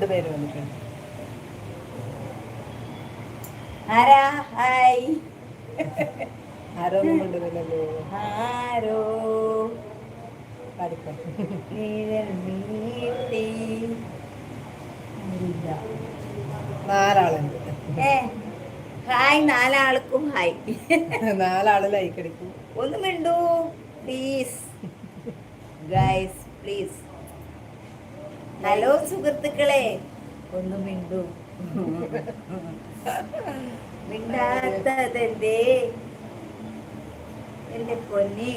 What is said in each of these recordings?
രണ്ട് പേര് വന്നിട്ടുണ്ട്. ആരാ? ഹായ്. ആരോ കൊണ്ടുവരില്ലല്ലോ. ആരോ. നാലാളുണ്ട്. ഹായ് നാലാൾക്കും ഹായ്. നാലാൾ ലൈക്ക് അടിക്കും. ഒന്ന് മിണ്ടൂ പ്ലീസ് ഗൈസ് പ്ലീസ് ഹലോ സുഹൃത്തുക്കളെ. ഒന്ന് മിണ്ടു. മിണ്ടാത്തതെന്തേ? എന്റെ പൊന്നി.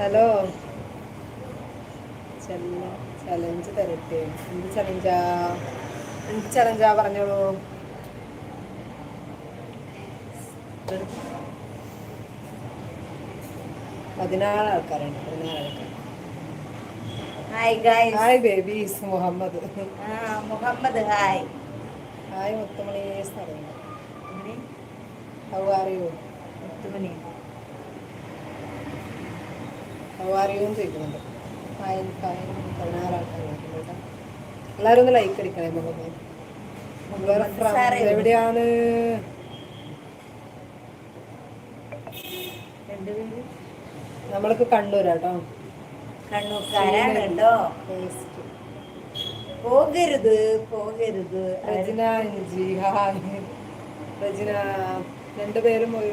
ഹലോ. ചലഞ്ച് തരട്ടെ. എന്ത് ചലഞ്ചാ എന്ത് ചലഞ്ചാ പറഞ്ഞോളൂ? പതിനാറ് ആൾക്കാരുണ്ട് പതിനാറ് ആൾക്കാർ hi guys hi babies Muhammad. ആ Muhammad hi hi Muthumani how are you Muthumani. How are you എന്ന് ചോദിക്കുന്നുണ്ട്. ഹായ് ഹായ് പതിനാറ് ആൾക്കാരുണ്ട് എല്ലാവരും ഒന്ന് ലൈക്ക് അടിക്കണേ മുഹമ്മദ്. എവിടെയാണ് മുഹമ്മദ് from? നമ്മൾക്ക് കണ്ണൂരാട്ടോ. കണ്ണൂർക്കാരാണ് കേട്ടോ? പോകരുത് പോകരുത്. റജിന ഹായ് റജിന രണ്ടുപേരും ഒരു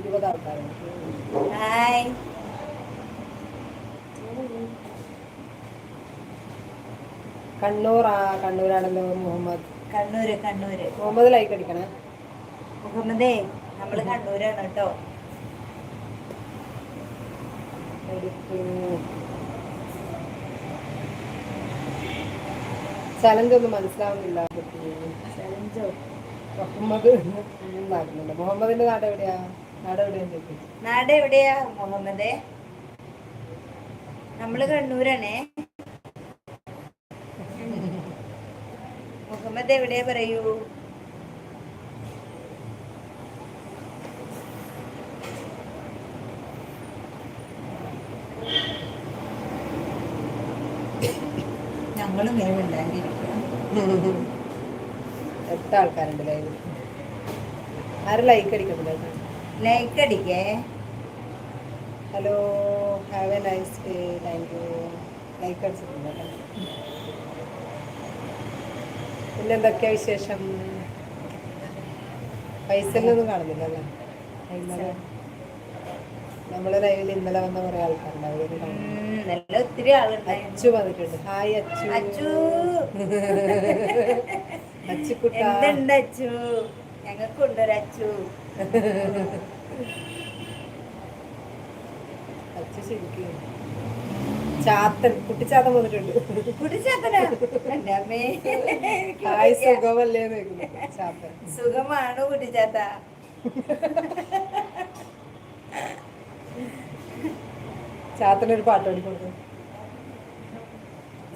ഇരുപത് ആൾക്കാരുണ്ട് ഹായ്. കണ്ണൂർ ആ കണ്ണൂരാണല്ലോ മുഹമ്മദ്. കണ്ണൂര് കണ്ണൂര്. മുഹമ്മദ് ലൈക്ക് അടിക്കണേ. മുഹമ്മദേ നമ്മൾ കണ്ണൂരാണ് കേട്ടോ ചലഞ്ച് ഒന്നും മനസ്സിലാവുന്നില്ല മുഹമ്മദ് നാട്ടിലുണ്ട് മുഹമ്മദിന്റെ നാട് എവിടെയാ നാട് ചോദിക്കും നാട് എവിടെയാ മുഹമ്മദേ നമ്മൾ കണ്ണൂരാണേ മുഹമ്മദ് എവിടെയാ പറയൂ എട്ട് ആൾക്കാരുണ്ട് ലൈവ് ആരും ലൈക്ക് അടിക്കുന്നില്ല like അടിക്കേ. Hello have a nice day thank you like അടിച്ചിട്ടുണ്ട് പിന്നെ എന്തൊക്കെയാ വിശേഷം? പൈസയിലൊന്നും കാണുന്നില്ല അല്ലേ ഇന്നലെ നമ്മളെ ലൈവിൽ ഇന്നലെ വന്ന കുറെ ആൾക്കാരുണ്ട്. അവരൊന്നും കാണുന്നില്ല ഉം, നല്ല ഒത്തിരി ആളുണ്ടായിരുന്നു. അച്ചു വന്നിട്ടുണ്ട്. ഹായ് അച്ചു. അച്ചു. എന്തുണ്ട് അച്ചു? ഞങ്ങൾക്കുണ്ടൊരു അച്ചു. അച്ചു ശരിക്കും ചാത്തൻ കുട്ടിച്ചാത്തൻ വന്നിട്ടുണ്ട്. കുടിച്ചാത്തനാ എന്റെ അമ്മേ. ഹായ് സുഖമല്ലേ ചാത്തൻ. സുഖമാണോ കുട്ടിച്ചാത്ത. ചാത്തനൊരു പാട്ട് പാടി കൊടുത്തു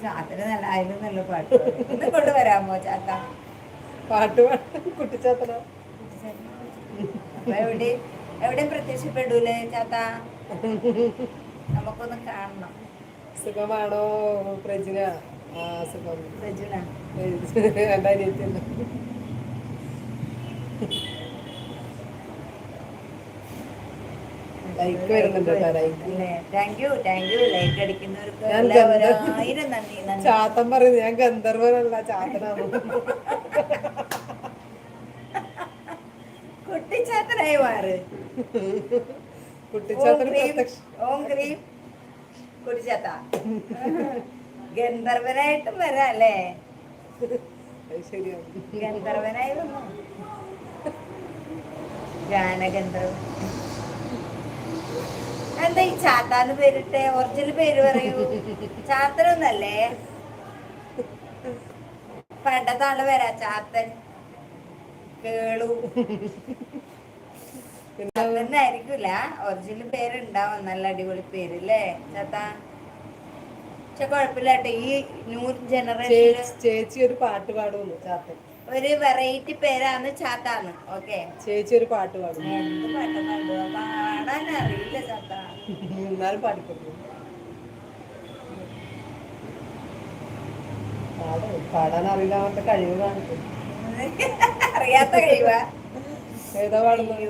ചാത്തന് നല്ല ആയിരുന്നു നല്ല പാട്ട്. ഇന്ന് കൊണ്ടുവരാമോ ചാത്ത? പാട്ട് കുട്ടിച്ചാത്തനോ എവിടെ എവിടെ പ്രത്യക്ഷപ്പെടൂലേ ചാത്ത നമുക്കൊന്ന് കാണണം. സുഖമാണോ പ്രജിന ആ സുഖം. രജുന രണ്ടായിരത്തി ലൈക്ക് വരുന്നുണ്ട് ഞാൻ ചാത്തൻ പറയുന്നത് ഞാൻ ഗന്ധർവനല്ല ചാത്തനാണ്. കുട്ടിച്ചാത്തനായി മാറ്. കുട്ടിച്ചാത്ത ഗന്ധർവനായിട്ടും വരാം അല്ലേ? ഗന്ധർവനായി വന്നു ഗാനഗന്ധർവൻ എന്താ ഈ ചാത്താന്ന് പേരിട്ടെ? ഒറിജിനൽ പേര് പറയൂ. ചാത്തനൊന്നല്ലേ? പണ്ടത്തെ ആൾ വരാ ചാത്തൻ. കേളു. ായിരിക്കൂല ഒറിജിനൽ പേരുണ്ടാവും. നല്ല അടിപൊളി പേര് അല്ലേ ചാത്ത? പക്ഷെ കുഴപ്പമില്ല കേട്ടോ. ഈ ന്യൂ ജനറേഷൻ ചേച്ചി ഒരു പാട്ട് പാടുന്നു ചാത്തൻ. ഒരു വെറൈറ്റി പേരാണ് ചാത്താന്ന്. ഓക്കെ ചേച്ചി ഒരു പാട്ട് പാടും പാട്ട് പാട്ടെന്നുണ്ടോ പാടാൻ അറിയില്ല ചാത്ത. എന്നാലും പാടിക്കൊടുക്കും. പാടും പാടാൻ അറിയില്ലാത്ത കഴിവ് കാണിക്കും. അറിയാത്ത കഴിവ. ഏതാ പാടുന്നത്?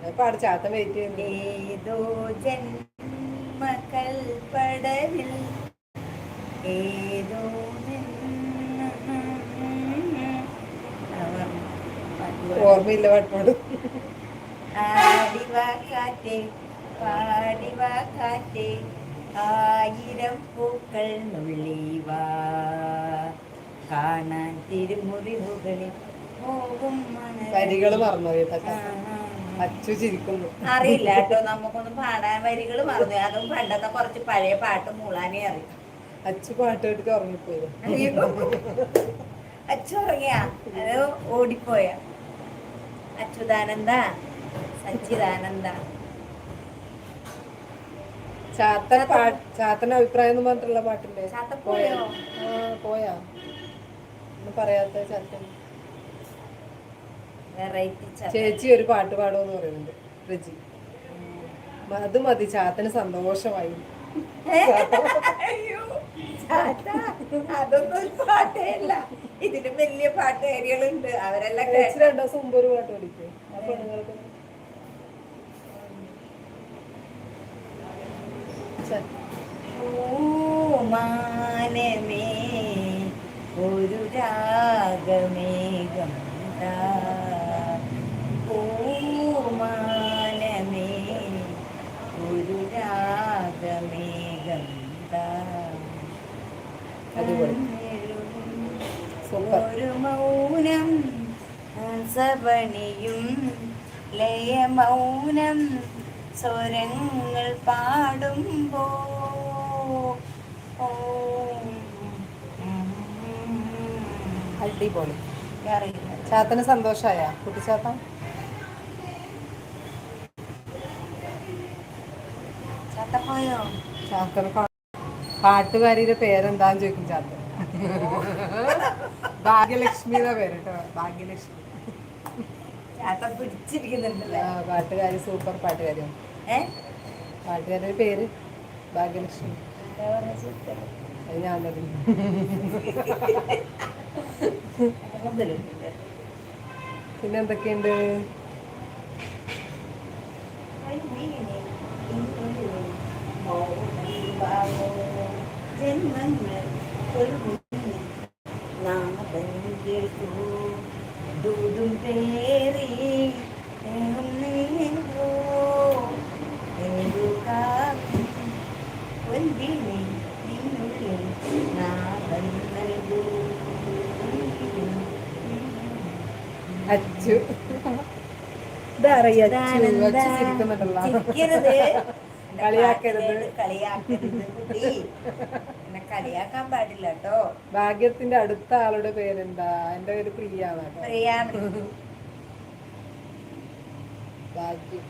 ഞാൻ പാടി ചാത്ത വെയിറ്റ് ചെയ്യുന്നു ഏതോ ജന്മകൽപ്പടവിൽ ഏതോ ഓർമ്മയില്ല പാട്ടോട് ആടിവാ കാറ്റേ പാടിവാ കാറ്റേ ആയിരം പൂക്കൾ നുള്ളിവാ കാണാൻ തിരുമുറിവുകളിൽ പോകും മറന്നു. അച്ചു ചിരിക്കുന്നു. അറിയില്ല കേട്ടോ നമുക്കൊന്നും പാടാൻ വരികൾ മറന്നു. അതും പണ്ടത്തെ കുറച്ച് പഴയ പാട്ട് മൂളാനേ അറിയും. അച്ചു പാട്ട് കേട്ടിട്ട് ഉറങ്ങിപ്പോയി. അച്ചുറങ്ങിയ അത് ഓടിപ്പോയ? അച്യുതാനന്ദ സച്ചിദാനന്ദ. ചാത്തൻ ചാത്തന്റെ അഭിപ്രായം എന്ന് പറഞ്ഞിട്ടുള്ള പാട്ടില്ലേ? ചാത്ത പോയാ? ഒന്നും പറയാത്ത ചാത്തൻ. ചേച്ചി ഒരു പാട്ട് പാടുമെന്ന് പറയുന്നുണ്ട് റിജി. അത് മതി ചാത്തന് സന്തോഷമായി. അതൊന്നും പാട്ടേ അല്ല. ഇതിന് വലിയ പാട്ടുകാരികളുണ്ട് അവരെല്ലാം രണ്ടു ദിവസം മുമ്പ് ഒരു പാട്ട് പഠിക്കും ആ പെണ്ണുങ്ങൾക്ക് ച- മാനമേ ഒരു രാഗമേഘം താ. പൂമാനമേ ഒരു. അടിപൊളി. സൂപ്പർ. ഒരു മൗനം സവണിയും ലയമൗനം സ്വരങ്ങൾ പാടുമ്പോ. അടിപൊളി ചാത്തന് സന്തോഷായ? കുട്ടിച്ചാത്തൻ ചാത്തന് പാട്ടുകാരിയുടെ പേരെന്താന്ന് ചോദിക്കും ചാത്തൻ. ഭാഗ്യലക്ഷ്മിയുടെ പേരട്ടോ. പേര് കേട്ടോ ഭാഗ്യലക്ഷ്മി പാട്ടുകാരി സൂപ്പർ പാട്ടുകാരിയാണ്. ഏ? പാട്ടുകാരുടെ പേര് ഭാഗ്യലക്ഷ്മി. അത് ഞാൻ പിന്നെ എന്തൊക്കെയുണ്ട്? ജന്മങ്ങൾ ഒരു നാമതോ ദൂതും പേറി കേട്ടോ. ഭാഗ്യത്തിന്റെ അടുത്ത ആളുടെ പേരെന്താ? എന്റെ പേര്. പ്രിയാണ്. ഭാഗ്യം.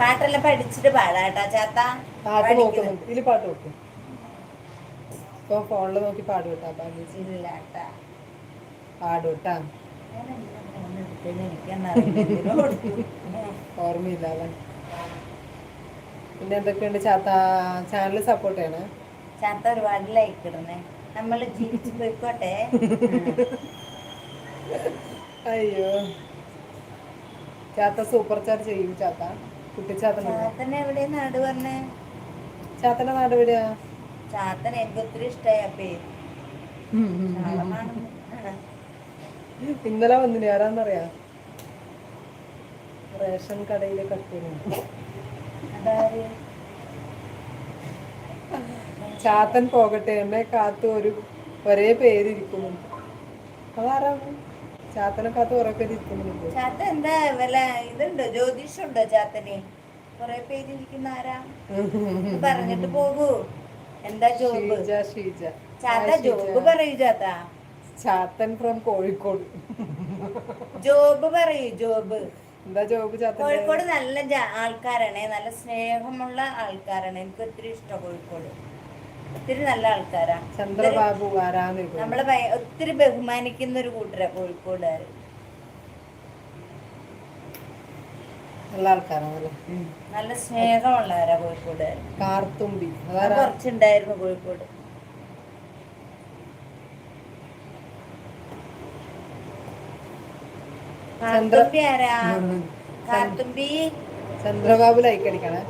പാട്ടെല്ലാം പഠിച്ചിട്ട് പാടാട്ടാ ചാത്ത. പാട്ട് നോക്കുന്നുണ്ട് ഇതിൽ പാട്ട് നോക്കും. ഇപ്പൊ ഫോണിൽ നോക്കി പാടും കേട്ടോ ഭാഗ്യം ഇല്ലാട്ടാ പാടും കേട്ടാ ഓർമ്മയില്ല അല്ലേ പിന്നെ എന്തൊക്കെയുണ്ട്? ചാത്ത ചാനൽ സപ്പോർട്ട് ചെയ്യണേ? ചാത്ത ഒരുപാട് ലൈക്ക് ഇടണേ നമ്മൾ ജീവിച്ചു പോയിക്കോട്ടെ. അയ്യോ. ചാത്ത സൂപ്പർ ചാറ്റ് ചെയ്യും ചാത്ത. കുട്ടിച്ചാത്ത ചാത്തനെ എവിടെ നാട് പറഞ്ഞേ? ചാത്തന്റെ നാട് എവിടെയാ? ചാത്തൻ എനിക്ക് ഒത്തിരി ഇഷ്ടമായ പേര്. ഇന്നലെ വന്നിന് ആരാന്നറിയാ? റേഷൻ കടയിലെ അതാര്? ചാത്തൻ പോകട്ടെ എന്നെ കാത്ത് ഒരു ഒരേ പേരിരിക്കുന്നു. അതാരാ? ചാത്തനെ കാത്ത് കുറെ പേര് ഇരിക്കുന്നുണ്ട്. ചാത്ത എന്താ വല്ല ഇതുണ്ടോ? ജ്യോതിഷുണ്ടോ ചാത്തനെ? കൊറേ പേരിരിക്കുന്ന ആരാ? പറഞ്ഞിട്ട് പോകൂ. എന്താ ജോബ്? ചാത്ത ജോബ്. പറയൂ ചാത്ത. ചാത്തൻ ഫ്രം കോഴിക്കോട്. ജോബ് പറയൂ ജോബ്. എന്താ ജോബ് ചാത്ത കോഴിക്കോട് നല്ല ആൾക്കാരാണ്. നല്ല സ്നേഹമുള്ള ആൾക്കാരാണ്. എനിക്ക് ഒത്തിരി ഇഷ്ടം കോഴിക്കോട്. ഒത്തിരി നല്ല ആൾക്കാരാ. ചന്ദ്രബാബു. നമ്മളെ ഒത്തിരി ബഹുമാനിക്കുന്ന ഒരു കൂട്ടരാ കോഴിക്കോടുകാർ നല്ല ആൾക്കാരാണല്ലേ. നല്ല സ്നേഹമുള്ളവരാ കോഴിക്കോട്? കാർത്തുമ്പി. കുറച്ചുണ്ടായിരുന്നു കോഴിക്കോട്. ചന്ദ്ര- കാർത്തുമ്പി ആരാ? ഉം. കാർത്തുമ്പി. ചന്ദ്രബാബു ലൈക്ക് അടിക്കണേ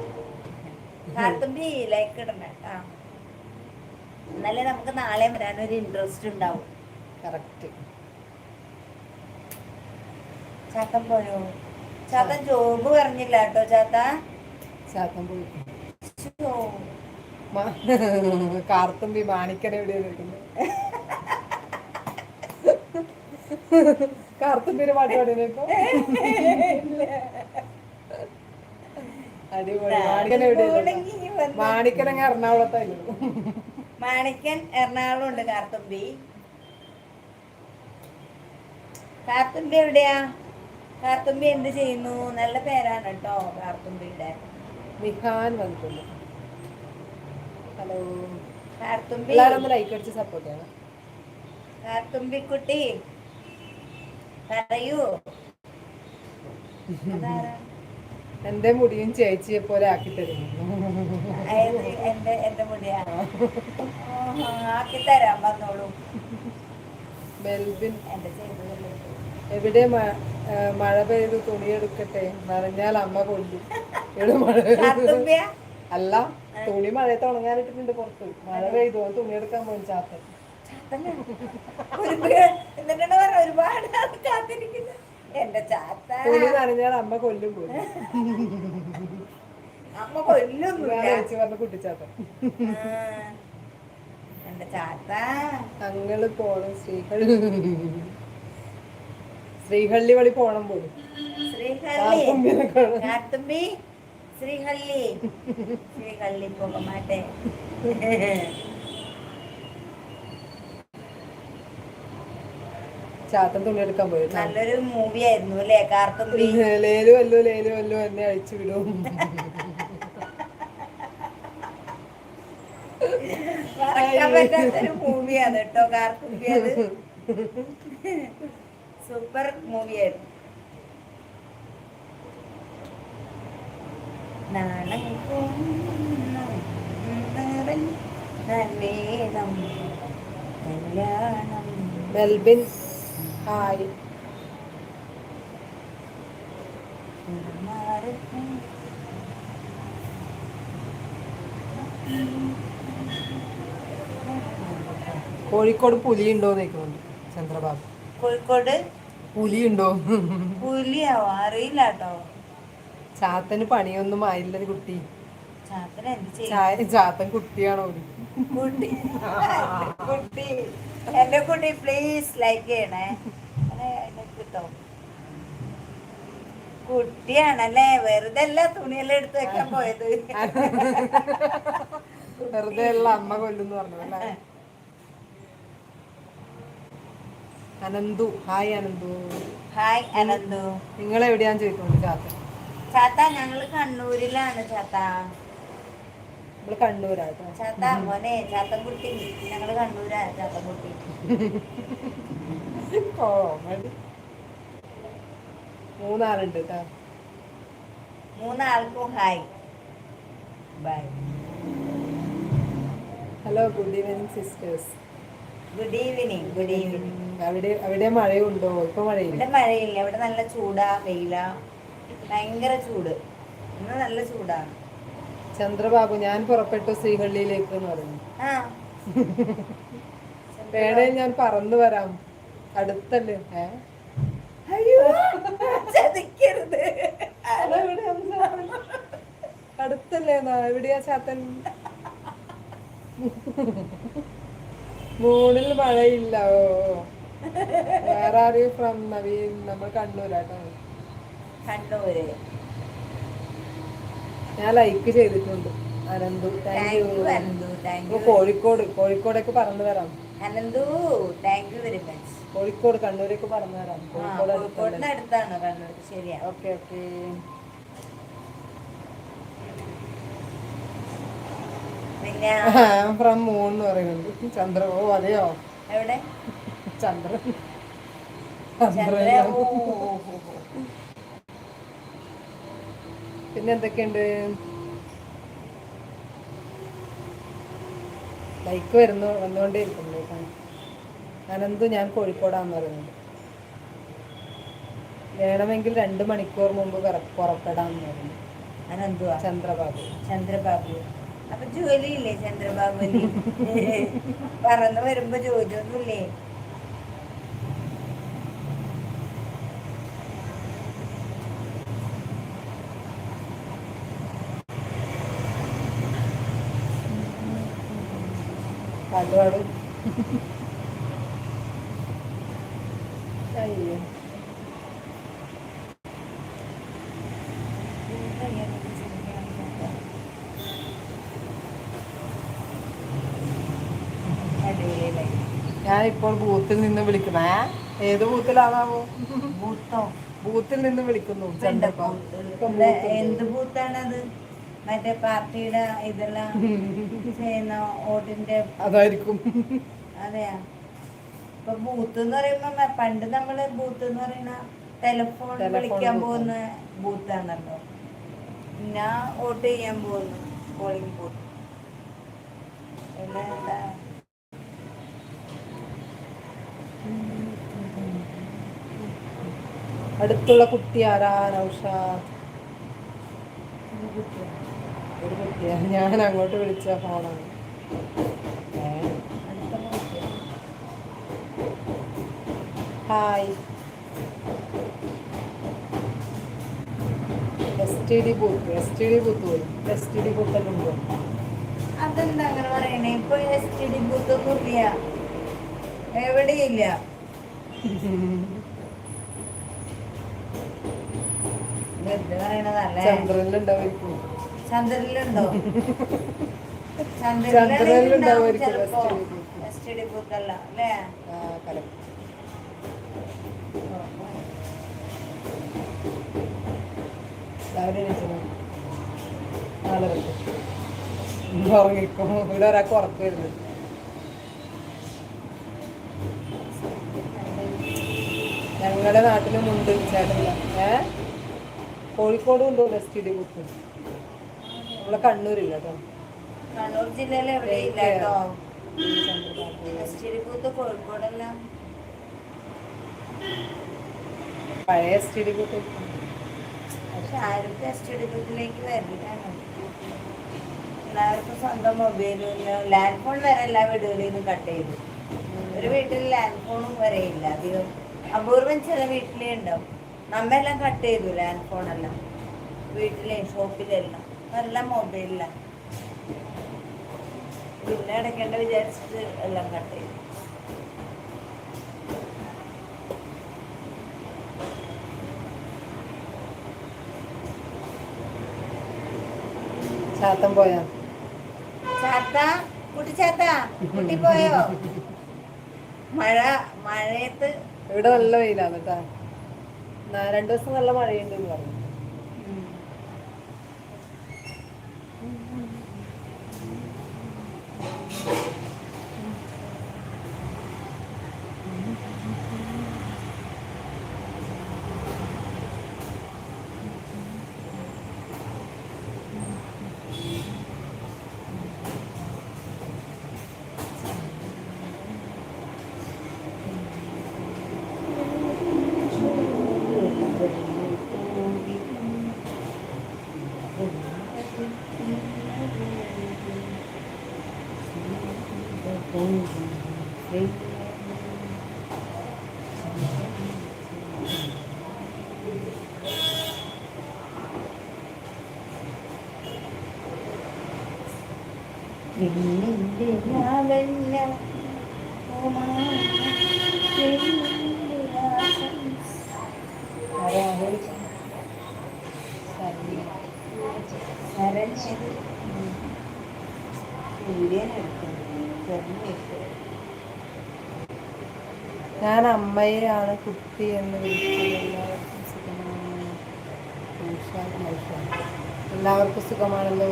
കാർത്തുമ്പി ലൈക്ക് ഇടണേ ആ. എന്നാലേ നമുക്ക് നാളെ വരാനൊരു ഇൻട്രസ്റ്റ് ഉണ്ടാവും. കറക്റ്റ്. ചാട്ടം പോയോ? ചാത്തൻ ജോബ് പറഞ്ഞില്ല കേട്ടോ ചാത്ത. ചാത്തൻ പോയി. കാർത്തുമ്പി പാട്ട് അടിപൊളി. മാണിക്കൻ ഉണങ്ങി വന്ന്. മാണിക്കനങ്ങ് എറണാകുളത്തായിരുന്നു. മാണിക്കൻ എറണാകുളം ഉണ്ട് കാർത്തുമ്പി കാർത്തുമ്പി എവിടെയാ? കാർത്തുമ്പി എന്ത് ചെയ്യുന്നു? നല്ല പേരാണ് കേട്ടോ കാർത്തുമ്പിയുടെ. നിഹാൻ വന്നിട്ടുണ്ട്. ഹലോ കാർത്തുമ്പി. എല്ലാവരും ലൈക്ക് അടിച്ച് സപ്പോർട്ട് ചെയ്യണം. കാർത്തുമ്പിക്കുട്ടി പറയൂ? എന്റെ മുടിയും ചേച്ചിയെ പോലെ ആക്കി തരുന്നു. എന്റെ എന്റെ മുടിയാണോ ആക്കി തരാൻ പറഞ്ഞോളൂ മെൽബിൻ. എന്റെ ചെയ്തതല്ലേ എവിടെ മഴ പെയ്ത് തുണിയെടുക്കട്ടെ നനഞ്ഞാൽ അമ്മ കൊല്ലും. ഇവിടെ മഴ കാർത്തുമ്പിയ അല്ല തുണി മഴയത്ത് ഉണങ്ങാനിട്ടിട്ടുണ്ട് പുറത്ത്. മഴ പെയ്തു തുണി തുണിയെടുക്കാൻ പോയി ചാത്തൻ ഒരുപാട് കാത്തിരിക്കുന്നു എന്റെ ചാത്ത. തുണി നനഞ്ഞാൽ അമ്മ കൊല്ലും പോയി അമ്മ കൊല്ലും പറഞ്ഞ കുട്ടിച്ചാത്തൻ. എന്റെ ചാത്ത. ഞങ്ങൾ പോണം ശ്രീഹള്ളി ശ്രീഹള്ളി വഴി പോണം പോലും ശ്രീഹള്ളി. കാണാൻ. ശ്രീഹള്ളി. പോക ചാത്തൻ തുണി എടുക്കാൻ പോയി നല്ലൊരു മൂവി ആയിരുന്നു അല്ലേ? കാർത്തുമ്പി. ലേലു അല്ലോ ലേലു അല്ലോ എന്നെ അഴിച്ചു വിടും. മറക്കാൻ പറ്റാത്തൊരു മൂവിയാണ് കേട്ടോ കാർത്തുമ്പി അത്. സൂപ്പർ മൂവിയായിരുന്നു നാണം കൊണ്ടും നല്ലേണം കല്യാണം. മെൽബിൻ. ഹായ്. കോഴിക്കോട് പുലിയുണ്ടോ ചോദിക്കുന്നുണ്ട് ചന്ദ്രബാബു. കോഴിക്കോട്? പുലിയുണ്ടോ? പുലിയാവോ അറിയില്ല കേട്ടോ ചാത്തന് പണിയൊന്നും ആയില്ല കുട്ടി. ചാത്തൻ കുട്ടിയാണോ കുട്ടി. കുട്ടി. എന്റെ കുട്ടി പ്ലീസ് ലൈക്ക് ചെയ്യണേ. കിട്ടോ. കുട്ടിയാണല്ലേ? വെറുതെ അല്ല തുണിയെല്ലാം എടുത്ത് വെക്കാൻ പോയത്. വെറുതെ അമ്മ കൊല്ലുന്നു പറഞ്ഞു അല്ലേ അനന്തു. ഹായ് അനന്തു. ഹായ് അനന്തു. നിങ്ങൾ എവിടെയാന്ന് ചോദിക്കുന്നത് ചാത്ത? ചാത്ത ഞങ്ങൾ കണ്ണൂരിലാണ് ചാത്ത. നമ്മൾ കണ്ണൂരാട്ടോ. ചാത്ത മോനെ ചാത്തൻകുട്ടി. ഞങ്ങൾ കണ്ണൂരാ ചാത്തൻകുട്ടി. കോമഡി. മൂന്നാളുണ്ട് കേട്ടോ മൂന്നാൾക്കും hi. Bye hello good evening sisters good evening good evening അവിടെ അവിടെ മഴയുണ്ടോ? ഇപ്പൊ മഴയില്ല? ഇവിടെ മഴയില്ല. ഇവിടെ നല്ല ചൂടാ വെയിലാ. ഭയങ്കര ചൂട്. ഇന്ന് നല്ല ചൂടാണ് ചന്ദ്രബാബു ഞാൻ പുറപ്പെട്ടു ശ്രീഹള്ളിയിലേക്ക് എന്ന് പറഞ്ഞു. വേണേ ഞാൻ പറന്നു വരാം. അടുത്തല്ലേ? അയ്യോ ചതിക്കരുത്. അടുത്തല്ലേ? എവിടെയാ ചാത്തൻ? മൂണിൽ മഴയില്ല. ഓ. വേറെ ആരെയും ഫ്രം നവീൻ നമ്മൾ കണ്ണൂരാട്ടോ. കണ്ണൂര്. ഞാൻ ലൈക്ക് ചെയ്തിട്ടുണ്ട്. അനന്തു താങ്ക് യു കോഴിക്കോട് കോഴിക്കോടേക്ക് പറഞ്ഞു വരാം. Ananthu thank you very much Kozhikode കണ്ണൂരേക്ക് പറഞ്ഞു തരാം ആ കോഴിക്കോട് അടുത്താണ് കണ്ണൂർ ശരിയാ. ഓക്കെ ഓക്കെ ഫ്രം മൂൺ എന്ന് പറയുന്നുണ്ട്. ചന്ദ്ര ഓ അതെയോ? എവിടെ? ചന്ദ്രൻ. പിന്നെ എന്തൊക്കെയുണ്ട്? ലൈക്ക് വരുന്നു വന്നുകൊണ്ടേ ഇരിക്കുന്നു അനന്തു ഞാൻ കോഴിക്കോടാന്ന് പറയുന്നത് വേണമെങ്കിൽ രണ്ട് മണിക്കൂർ മുമ്പ് പിറ- പുറപ്പെടാന്ന് പറയുന്നു. അനന്തുവാ ചന്ദ്രബാബു. ചന്ദ്രബാബു അപ്പൊ ജോലിയില്ലേ ചന്ദ്രബാബു പറന്ന് വരുമ്പോ ജോലിയൊന്നുമില്ലേ? പാട്ട് പാടും അയ്യോ അടിപൊളിയല്ലേ ഞാനിപ്പോൾ ബൂത്തിൽ നിന്ന് വിളിക്കുന്ന ഏത് ബൂത്തിലാണാവോ? ബൂത്തോ? ബൂത്തിൽ നിന്ന് വിളിക്കുന്നു. എന്ത് ബൂത്താണത്? മറ്റേ പാർട്ടിയുടെ ഇതെല്ലാം ചെയ്യുന്ന വോട്ടിന്റെ അതായിരിക്കും. അതെയാ. ഇപ്പൊ ബൂത്ത് എന്ന് പറയുമ്പോ പണ്ട് നമ്മൾ ബൂത്ത് എന്ന് പറയുന്ന ടെലിഫോൺ വിളിക്കാൻ ബൂത്ത്. പോകുന്ന ബൂത്താണല്ലോ. ഞാൻ വോട്ട് ചെയ്യാൻ പോകുന്നു പോളിംഗ് ബൂത്ത് പിന്നെ എന്താ? അടുത്തുള്ള കുട്ടി ആരാ? നൗഷാ. ഒരു ഞാൻ അങ്ങോട്ട് വിളിച്ച ഫോണാണ്. Hi. S T D booth S T D booth പോയി. എസ് ടി ഡി ബൂത്തെല്ലാം അതെന്താ അങ്ങനെ പറയണേ? ഇപ്പൊ എസ് ടി ഡി ബൂത്ത് ഒന്നും ഇല്ല. എവിടെയില്ല. ചന്ദ്രനിലുണ്ടാവായിരിക്കും ചന്ദ്രനിലുണ്ടോ? ചന്ദ്രനിലുണ്ടാവും ചിലപ്പോ. എസ് ടി അല്ല? ഉറങ്ങിക്കും. ഇവിടെ ഒരാൾക്ക് ഉറക്കം വരുന്നത് ഞങ്ങളുടെ നാട്ടിലും ഉണ്ട് ചേട്ടനില്ല ഏ? കോഴിക്കോടും ഉണ്ടോ എസ് ടി ഡി ബുക്ക് നമ്മളെ കണ്ണൂരില്ല കേട്ടോ. കണ്ണൂർ ജില്ലയിൽ എവിടെയില്ല കേട്ടോ? കോഴിക്കോടല്ല. പഴയ എസ് ടി ഡി ബുക്ക് പക്ഷെ ആരും എസ് ടി വരില്ലാണ് എല്ലാവർക്കും സ്വന്തം മൊബൈലും ലാൻഡ് ഫോൺ വരെ എല്ലാ വീടുകളിൽ നിന്നും കട്ട് ചെയ്തു. ഒരു വീട്ടിൽ ലാൻഡ് ഫോണും വരെയില്ല ഇല്ല അധികം. അപൂർവം ചില വീട്ടിലേ ഉണ്ടാവും നമ്മെല്ലാം കട്ട് ചെയ്തു ലാൻഡ് ഫോണെല്ലാം വീട്ടിലെ ഷോപ്പിലെല്ലാം എല്ലാം മൊബൈലിലാണ് പിന്നെ അടയ്ക്കേണ്ട വിചാരിച്ചിട്ട് എല്ലാം കട്ട് ചെയ്തു. ചാത്തൻ പോയോ? ചാത്ത? കുട്ടി ചാത്ത? കുട്ടി പോയോ? മഴ മഴയത്ത് ഇവിടെ നല്ല വെയിലാണ് കേട്ടാ. രണ്ടു ദിവസം നല്ല മഴയുണ്ട് എന്ന് പറഞ്ഞു. നിന്നിന്റെ ഞാൻ അമ്മയെയാണ് കുട്ടി എന്ന് വിളിച്ചത് എല്ലാവർക്കും സുഖമാണ് നൗഷാദ് നൗഷാദ്. എല്ലാവർക്കും സുഖമാണല്ലോ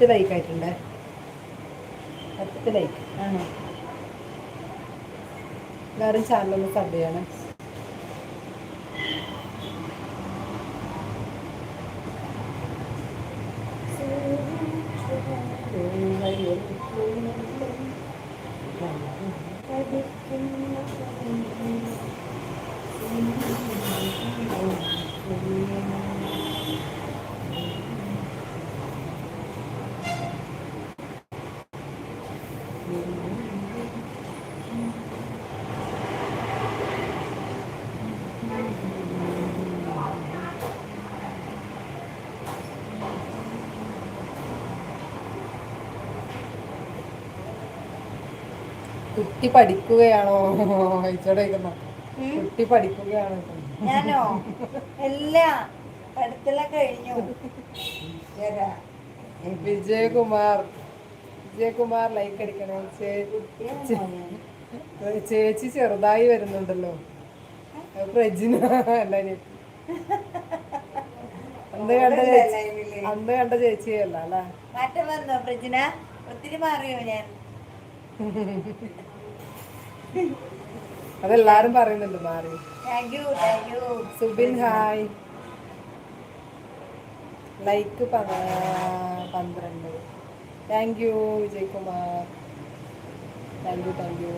പത്ത് ലൈക്ക് ആയിട്ടുണ്ട്. പത്ത് ലൈക്ക് ആണോ? എല്ലാവരും ചാനലൊന്ന് സബ് ചെയ്യണം. കുട്ടി പഠിക്കുകയാണോ? കുട്ടി പഠിക്കുകയാണോ ഞാനോ? എല്ലാ കഴിഞ്ഞു. വിജയകുമാർ വിജയകുമാർ ലൈക്ക് അടിക്കണേ. ചേച്ചി ചെറുതായി വരുന്നുണ്ടല്ലോ. പ്രജിന അല്ല ഇനി. അന്ന് കണ്ട ചേച്ചി അന്ന് കണ്ട ചേച്ചിയല്ല അല്ലേ? മാറ്റം വന്നോ പ്രജിന? ഒത്തിരി മാറിയോ ഞാൻ? അതെല്ലാരും പറയുന്നുണ്ട് മാറി. സുബിൻ ഹായ്. ലൈക്ക് പന്ത്രണ്ട്. Thank you Vijaykumar. Thank you thank you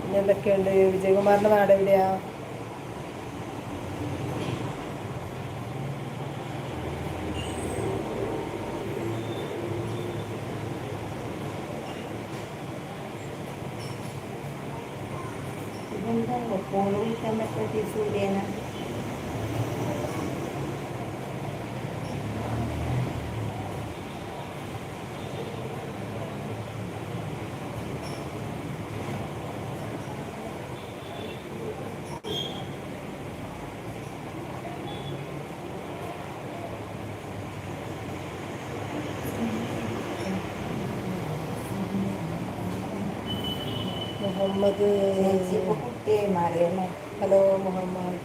പിന്നെ എന്തൊക്കെയുണ്ട്? വിജയകുമാറിന്റെ നാട് എവിടെയാ ഇതെന്താ ഫോൺ വിളിക്കാൻ പറ്റാത്ത കുട്ടിയായി മാറിയല്ലേ? ഹലോ മുഹമ്മദ്.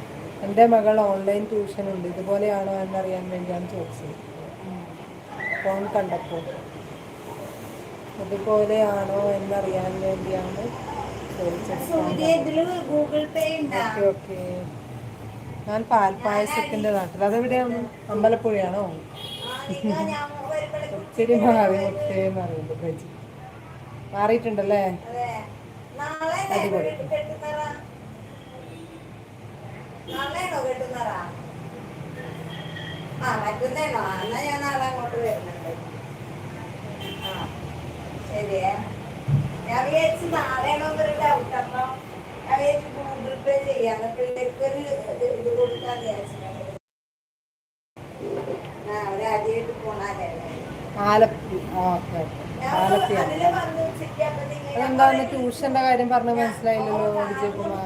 എന്റെ മകൾ ഓൺലൈൻ ട്യൂഷൻ ഉണ്ട് ഇതുപോലെയാണോ എന്നറിയാൻ വേണ്ടിയാണ് ചോദിച്ചത്. ഫോൺ കണ്ടപ്പോൾ. അതുപോലെയാണോ എന്നറിയാൻ വേണ്ടിയാണ് ചോദിച്ചത്. ഓക്കെ ഞാൻ പാൽപ്പായസത്തിന്റെ നാട്ടിൽ. അതെവിടെയാണ് അമ്പലപ്പുഴയാണോ? ഒത്തിരി മാറി അറിയുള്ളൂ ബജി മാറിയിട്ടുണ്ടല്ലേ? അടിപൊളി. നാളെയാണോ കെട്ടുന്നറ ആ മറ്റന്നേണോ എന്നാ ഞാൻ നാളെ അങ്ങോട്ട് വരുന്നുണ്ട്. ആ ശരിയേ. ഞാൻ വിചാരിച്ചു നാളെയാണോ ഒരു ഡൗട്ട് അപ്പൊ ഞാൻ വിചാരിച്ചു ഗൂഗിൾ പേ ചെയ്യാന്ന് പിള്ളേർക്ക് ഇത് ഇത് കൊടുക്കാൻ വിചാരിച്ചിട്ടുണ്ട് ആ പോണാലേ ആലപ്പി ഓക്കെ അതിൽ വന്ന് ഉച്ചയ്ക്ക് ഞാൻ ട്യൂഷന്റെ കാര്യം പറഞ്ഞ മനസ്സിലായില്ലല്ലോ വിജയകുമാർ.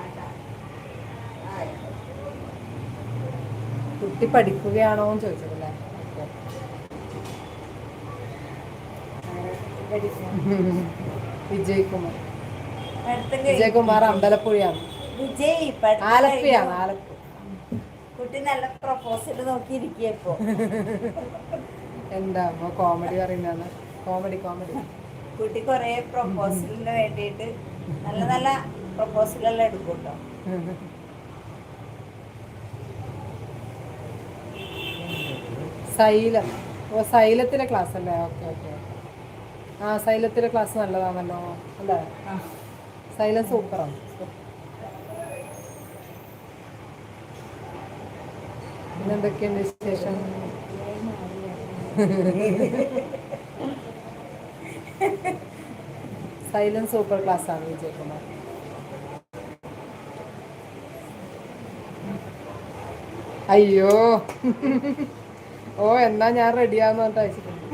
കേട്ടോ. പഠിക്കുകയാണോ എന്ന് ചോദിച്ചതല്ലേ? വിജയകുമാർ. വിജയകുമാർ അമ്പലപ്പുഴയാണ്. ആലപ്പുഴയാണ് ആലപ്പുഴ. കുട്ടി നല്ല പ്രൊപ്പോസൽ നോക്കിയിരിക്കോ എന്താ അമ്മ? കോമഡി പറയുന്നതാണ്. കോമഡി കോമഡി കുട്ടി കൊറേ പ്രൊപ്പോസലിന് വേണ്ടിയിട്ട് നല്ല നല്ല പ്രൊപ്പോസലെല്ലാം എടുക്കൂട്ടോ. കേട്ടോ സൈലം ഓ സൈലത്തിലെ ക്ലാസ് അല്ലേ? ഓക്കെ ഓക്കെ ആ സൈലത്തിലെ ക്ലാസ് നല്ലതാണല്ലോ. അല്ലേ? സൈലം സൂപ്പറാണ് എന്തൊക്കെയുണ്ട് വിശേഷം? സൈലൻസ് സൂപ്പർ ക്ലാസ് ആണ് വിജയകുമാർ. അയ്യോ. ഓ എന്നാ ഞാൻ റെഡിയാന്ന് പറഞ്ഞിട്ട് അയച്ചിട്ടുണ്ട്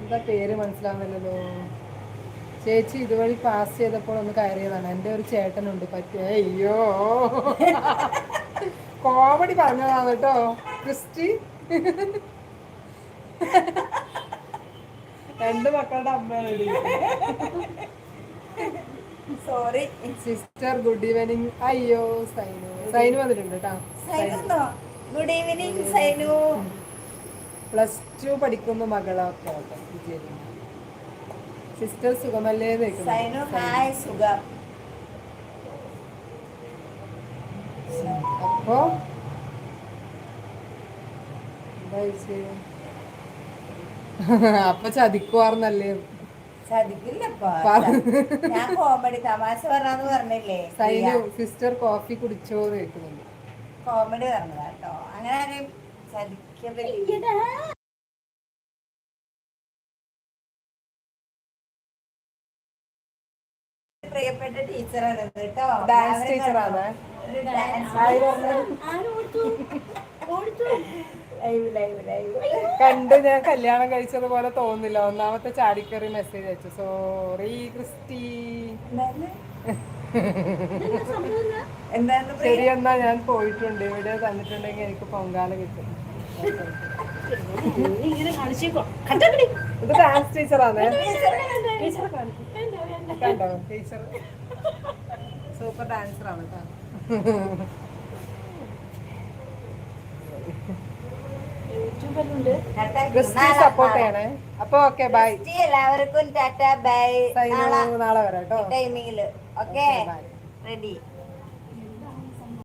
എന്താ പേര് മനസ്സിലാവുന്നല്ലോ ചേച്ചി ഇതുവഴി പാസ് ചെയ്തപ്പോൾ ഒന്ന് കയറിയതാണ്. എന്റെ ഒരു ചേട്ടനുണ്ട്. പറ്റിയ അയ്യോ. കോമഡി പറഞ്ഞതാണ് കേട്ടോ ക്രിസ്റ്റി. രണ്ട് മക്കളുടെ അമ്മയാണ് സോറി സിസ്റ്റർ ഗുഡ് ഈവനിങ് അയ്യോ സൈനു. സൈനു വന്നിട്ടുണ്ട് കേട്ടോ. Good evening Sainu. Plus two പഠിക്കുന്ന മകളൊക്കെ സിസ്റ്റർ സുഖമല്ലേ സൈനു ഹായ് സുഖം. എന്താ ചോദിച്ചേ? അപ്പൊ ചതിക്കുവാർന്നല്ലേ? സിസ്റ്റർ കോഫി കുടിച്ചോ കേൾക്കുന്നുണ്ട്. കോമഡി പറഞ്ഞതാട്ടോ അങ്ങനെ ആരെയും ചതിക്കാൻ പ്രിയപ്പെട്ട ടീച്ചറാണ് കേട്ടോ ഡാൻസ് ടീച്ചറാണ് കണ്ട് ഞാൻ കല്യാണം കഴിച്ചത് പോലെ തോന്നില്ല. ഒന്നാമത്തെ ചാടിക്കറി മെസ്സേജ് അയച്ചു. Sorry Christy? ശരി എന്നാ ഞാൻ പോയിട്ടുണ്ട്. ഇവിടെ തന്നിട്ടുണ്ടെങ്കിൽ എനിക്ക് പൊങ്കാല കിട്ടും. ഇത് ഡാൻസ് ടീച്ചറാണ് കണ്ടോ ടീച്ചർ സൂപ്പർ ഡാൻസറാണ് കേട്ടോ. സപ്പോർട്ട് ചെയ്യണേ. അപ്പൊ ഓക്കെ ബൈ എല്ലാവർക്കും ടാറ്റ ബൈ നാളെ വരാം കേട്ടോ. ടൈമിങ്ങിൽ ഓക്കെ റെഡി